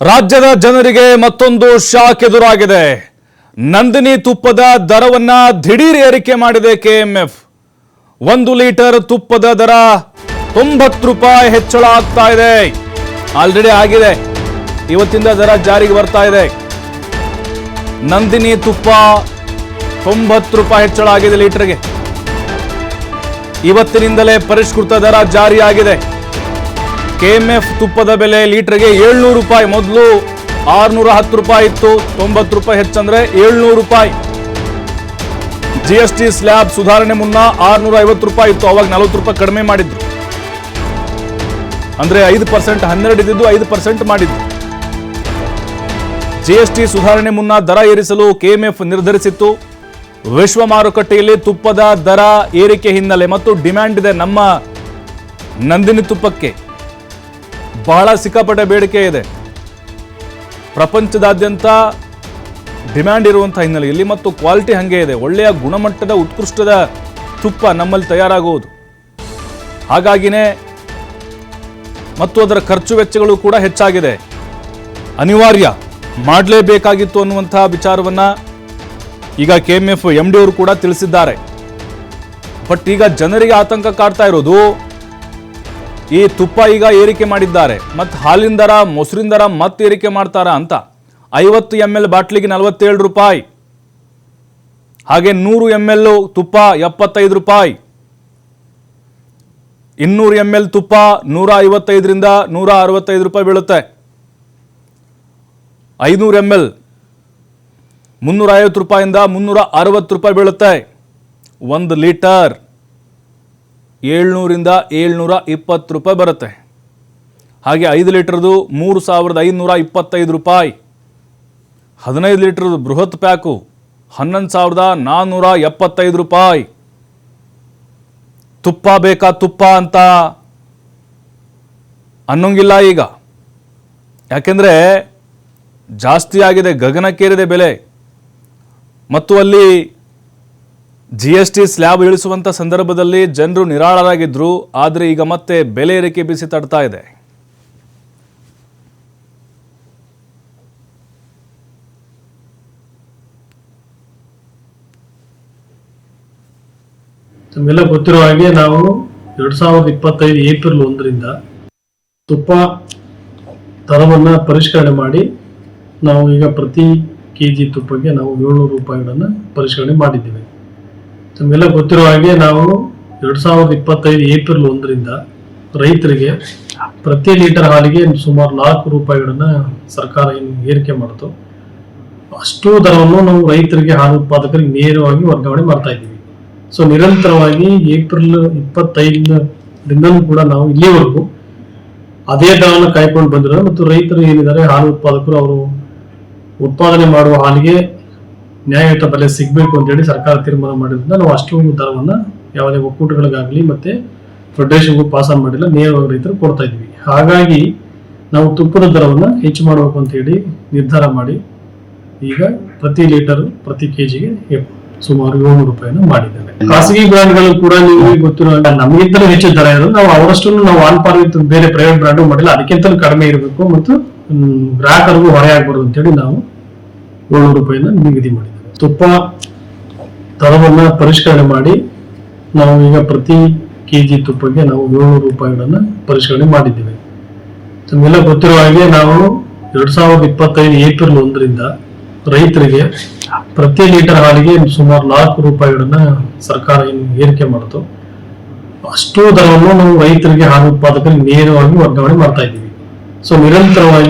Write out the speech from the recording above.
ರಾಜ್ಯದ ಜನರಿಗೆ ಮತ್ತೊಂದು ಶಾಕ್ ಎದುರಾಗಿದೆ. ನಂದಿನಿ ತುಪ್ಪದ ದರವನ್ನ ದಿಢೀರ್ ಏರಿಕೆ ಮಾಡಿದೆ ಕೆಎಂಎಫ್. ಒಂದು ಲೀಟರ್ ತುಪ್ಪದ ದರ ತೊಂಬತ್ತು ರೂಪಾಯಿ ಹೆಚ್ಚಳ ಆಗ್ತಾ ಇದೆ. ಆಲ್ರೆಡಿ ಆಗಿದೆ. ಇವತ್ತಿಂದ ದರ ಜಾರಿಗೆ ಬರ್ತಾ ಇದೆ. ನಂದಿನಿ ತುಪ್ಪ ತೊಂಬತ್ತು ರೂಪಾಯಿ ಹೆಚ್ಚಳ ಆಗಿದೆ ಲೀಟರ್ಗೆ. ಇವತ್ತಿನಿಂದಲೇ ಪರಿಷ್ಕೃತ ದರ ಜಾರಿಯಾಗಿದೆ. ಕೆಎಂಎಫ್ ತುಪ್ಪದ ಬೆಲೆ ಲೀಟರ್ಗೆ ಏಳ್ನೂರು ರೂಪಾಯಿ. ಮೊದಲು ಆರ್ನೂರ ಹತ್ತು ರೂಪಾಯಿ ಇತ್ತು, ತೊಂಬತ್ತು ರೂಪಾಯಿ ಹೆಚ್ಚಂದ್ರೆ ಏಳ್ನೂರು ರೂಪಾಯಿ. ಜಿ ಎಸ್ ಸ್ಲ್ಯಾಬ್ ಸುಧಾರಣೆ ಮುನ್ನ ಆರ್ನೂರ ಐವತ್ತು ರೂಪಾಯಿ ಇತ್ತು, ಅವಾಗ ನಲವತ್ತು ರೂಪಾಯಿ ಕಡಿಮೆ ಮಾಡಿದ್ರು. ಅಂದ್ರೆ ಐದು ಪರ್ಸೆಂಟ್ ಹನ್ನೆರಡು ಇದ್ದಿದ್ದು ಐದು ಪರ್ಸೆಂಟ್ ಮಾಡಿದ್ರು. ಜಿಎಸ್ಟಿ ಸುಧಾರಣೆ ಮುನ್ನ ದರ ಏರಿಸಲು ಕೆಎಂಎಫ್ ನಿರ್ಧರಿಸಿತ್ತು. ವಿಶ್ವ ಮಾರುಕಟ್ಟೆಯಲ್ಲಿ ತುಪ್ಪದ ದರ ಏರಿಕೆ ಹಿನ್ನೆಲೆ ಮತ್ತು ಡಿಮ್ಯಾಂಡ್ ಇದೆ ನಮ್ಮ ನಂದಿನಿ ತುಪ್ಪಕ್ಕೆ. ಬಹಳ ಸಿಕ್ಕಾಪಟ್ಟೆ ಬೇಡಿಕೆ ಇದೆ. ಪ್ರಪಂಚದಾದ್ಯಂತ ಡಿಮ್ಯಾಂಡ್ ಇರುವಂಥ ಹಿನ್ನೆಲೆಯಲ್ಲಿ ಮತ್ತು ಕ್ವಾಲಿಟಿ ಹಾಗೆ ಇದೆ. ಒಳ್ಳೆಯ ಗುಣಮಟ್ಟದ ಉತ್ಕೃಷ್ಟದ ತುಪ್ಪ ನಮ್ಮಲ್ಲಿ ತಯಾರಾಗುವುದು. ಹಾಗಾಗಿನೇ ಮತ್ತು ಅದರ ಖರ್ಚು ವೆಚ್ಚಗಳು ಕೂಡ ಹೆಚ್ಚಾಗಿದೆ. ಅನಿವಾರ್ಯ ಮಾಡಲೇಬೇಕಾಗಿತ್ತು ಅನ್ನುವಂತಹ ವಿಚಾರವನ್ನು ಈಗ K M F, M D ಅವರು ಕೂಡ ತಿಳಿಸಿದ್ದಾರೆ. ಬಟ್ ಈಗ ಜನರಿಗೆ ಆತಂಕ ಕಾಡ್ತಾ ಇರೋದು ಈ ತುಪ್ಪ ಈಗ ಏರಿಕೆ ಮಾಡಿದ್ದಾರೆ. ಮತ್ತು ಹಾಲಿನ ದರ, ಮೊಸರಿನ ದರ ಮತ್ತೆ ಏರಿಕೆ ಮಾಡ್ತಾರ ಅಂತ ಐವತ್ತು ಎಂ ಎಲ್ ಬಾಟ್ಲಿಗೆ ನಲವತ್ತೇಳು ರೂಪಾಯಿ. ಹಾಗೆ ನೂರು ಎಂ ಎಲ್ ತುಪ್ಪ ಎಪ್ಪತ್ತೈದು ರೂಪಾಯಿ. ಇನ್ನೂರು ಎಂ ಎಲ್ ತುಪ್ಪ ನೂರ ಐವತ್ತೈದರಿಂದ ನೂರ ಅರವತ್ತೈದು ರೂಪಾಯಿ ಬೀಳುತ್ತೆ. ಐನೂರು ಎಂ ಎಲ್ ಮುನ್ನೂರ ಐವತ್ತು ರೂಪಾಯಿಂದ ಮುನ್ನೂರ ಅರವತ್ತು ರೂಪಾಯಿ ಬೀಳುತ್ತೆ. ಒಂದು ಲೀಟರ್. ಏಳ್ನೂರಿಂದ ಏಳ್ನೂರ ಇಪ್ಪತ್ತು ರೂಪಾಯಿ ಬರುತ್ತೆ. ಹಾಗೆ ಐದು ಲೀಟರ್ದು ಮೂರು ಸಾವಿರದ ಐನೂರ ಇಪ್ಪತ್ತೈದು ರೂಪಾಯಿ. ಹದಿನೈದು ಲೀಟರ್ದು ಬೃಹತ್ ಪ್ಯಾಕು ಹನ್ನೊಂದು ಸಾವಿರದ ನಾನ್ನೂರ ಎಪ್ಪತ್ತೈದು ರೂಪಾಯಿ. ತುಪ್ಪ ಬೇಕಾ ತುಪ್ಪ ಅಂತ? ಅನ್ನೋಂಗಿಲ್ಲ ಈಗ. ಯಾಕೆಂದರೆ ಜಾಸ್ತಿ ಆಗಿದೆ, ಗಗನಕ್ಕೇರಿದೆ ಬೆಲೆ. ಮತ್ತು ಅಲ್ಲಿ ಜಿ ಎಸ್ ಟಿ ಸ್ಲ್ಯಾಬ್ ಇಳಿಸುವಂಥ ಸಂದರ್ಭದಲ್ಲಿ ಜನರು ನಿರಾಳರಾಗಿದ್ದರು ಆದರೆ ಈಗ ಮತ್ತೆ ಬೆಲೆ ಏರಿಕೆ ಬಿಸಿ ತಡ್ತಾ ಇದೆ. ತಮಗೆಲ್ಲ ಗೊತ್ತಿರೋ ಹಾಗೆ ನಾವು ಎರಡ್ ಸಾವಿರದ ಇಪ್ಪತ್ತೈದು ಏಪ್ರಿಲ್ ಒಂದರಿಂದ ತುಪ್ಪ ದರವನ್ನು ಪರಿಷ್ಕರಣೆ ಮಾಡಿ ನಾವು ಈಗ ಪ್ರತಿ ಕೆ ಜಿ ತುಪ್ಪಕ್ಕೆ ನಾವು ಏಳ್ನೂರು ರೂಪಾಯಿಗಳನ್ನು ಪರಿಷ್ಕರಣೆ ಮಾಡಿದ್ದೇವೆ. ತಮಗೆಲ್ಲ ಗೊತ್ತಿರೋ ಹಾಗೆ ನಾವು ಎರಡ್ ಸಾವಿರದ ಇಪ್ಪತ್ತೈದು ಏಪ್ರಿಲ್ ಒಂದರಿಂದ ರೈತರಿಗೆ ಪ್ರತಿ ಲೀಟರ್ ಹಾಲಿಗೆ ಸುಮಾರು ನಾಲ್ಕು ರೂಪಾಯಿಗಳನ್ನು ಸರ್ಕಾರ ಏನು ಏರಿಕೆ ಮಾಡಿತು. ಅಷ್ಟು ದರವನ್ನು ನಾವು ರೈತರಿಗೆ, ಹಾಲು ಉತ್ಪಾದಕರಿಗೆ ನೇರವಾಗಿ ವರ್ಗಾವಣೆ ಮಾಡ್ತಾ ಇದ್ದೀವಿ. ಸೊ ನಿರಂತರವಾಗಿ ಏಪ್ರಿಲ್ ಇಪ್ಪತ್ತೈದರಿಂದಲೂ ಕೂಡ ನಾವು ಇಲ್ಲಿವರೆಗೂ ಅದೇ ದರವನ್ನು ಕಾಯ್ಕೊಂಡು ಬಂದಿರೋದು ಮತ್ತು ರೈತರು ಏನಿದ್ದಾರೆ, ಹಾಲು ಉತ್ಪಾದಕರು ಅವರು ಉತ್ಪಾದನೆ ಮಾಡುವ ಹಾಲಿಗೆ ನ್ಯಾಯಯುತ ಬೆಲೆ ಸಿಗಬೇಕು ಅಂತೇಳಿ ಸರ್ಕಾರ ತೀರ್ಮಾನ ಮಾಡಿದ್ರಿಂದ ನಾವು ಅಷ್ಟೊಂದು ದರವನ್ನು ಯಾವುದೇ ಒಕ್ಕೂಟಗಳಿಗಾಗಲಿ ಮತ್ತು ಫೆಡರೇಷನ್ಗೂ ಪಾಸ್ ಆನ್ ಮಾಡಿಲ್ಲ, ನೇರವಾಗಿ ರೈತರು ಕೊಡ್ತಾ ಇದ್ವಿ. ಹಾಗಾಗಿ ನಾವು ತುಪ್ಪದ ದರವನ್ನು ಹೆಚ್ಚು ಮಾಡಬೇಕು ಅಂತ ಹೇಳಿ ನಿರ್ಧಾರ ಮಾಡಿ, ಈಗ ಪ್ರತಿ ಲೀಟರ್ ಪ್ರತಿ ಕೆಜಿಗೆ ಸುಮಾರು ಏಳ್ನೂರು ರೂಪಾಯಿನ ಮಾಡಿದ್ದೇವೆ. ಖಾಸಗಿ ಬ್ರ್ಯಾಂಡ್ಗಳು ಕೂಡ ನೀವು ಗೊತ್ತಿರೋ ನಮಗಿಂತಲೂ ಹೆಚ್ಚು ದರ ಇರೋದು, ನಾವು ಅವರಷ್ಟು ನಾವು ಆನ್ ಪಾರ್ ವಿತ್ ಬೇರೆ ಪ್ರೈವೇಟ್ ಬ್ರ್ಯಾಂಡ್ ಮಾಡಿಲ್ಲ, ಅದಕ್ಕಿಂತಲೂ ಕಡಿಮೆ ಇರಬೇಕು ಮತ್ತು ಗ್ರಾಹಕರಿಗೂ ಹೊರೆ ಆಗ್ಬಾರ್ದು ಅಂತೇಳಿ ನಾವು ಏಳ್ನೂರು ರೂಪಾಯಿನ ನಿಗದಿ ಮಾಡಿದ್ದಾರೆ. ತುಪ್ಪ ದರವನ್ನು ಪರಿಷ್ಕರಣೆ ಮಾಡಿ ನಾವು ಈಗ ಪ್ರತಿ ಕೆಜಿ ತುಪ್ಪಕ್ಕೆ ನಾವು ಏಳ್ನೂರು ರೂಪಾಯಿಗಳನ್ನ ಪರಿಷ್ಕರಣೆ ಮಾಡಿದ್ದೇವೆ. ತಮಗೆಲ್ಲ ಗೊತ್ತಿರುವ ಹಾಗೆ ನಾವು ಎರಡ್ ಸಾವಿರದ ಇಪ್ಪತ್ತೈದು ಏಪ್ರಿಲ್ ಒಂದರಿಂದ ರೈತರಿಗೆ ಪ್ರತಿ ಲೀಟರ್ ಹಾಲಿಗೆ ಸುಮಾರು ನಾಲ್ಕು ರೂಪಾಯಿಗಳನ್ನ ಸರ್ಕಾರ ಏನು ಏರಿಕೆ ಮಾಡಿತು. ಅಷ್ಟು ದರವನ್ನು ನಾವು ರೈತರಿಗೆ, ಹಾಲು ಉತ್ಪಾದಕರಿಗೆ ನೇರವಾಗಿ ವರ್ಗಾವಣೆ ಮಾಡ್ತಾ ಇದ್ದೀವಿ. ಸೊ ನಿರಂತರವಾಗಿ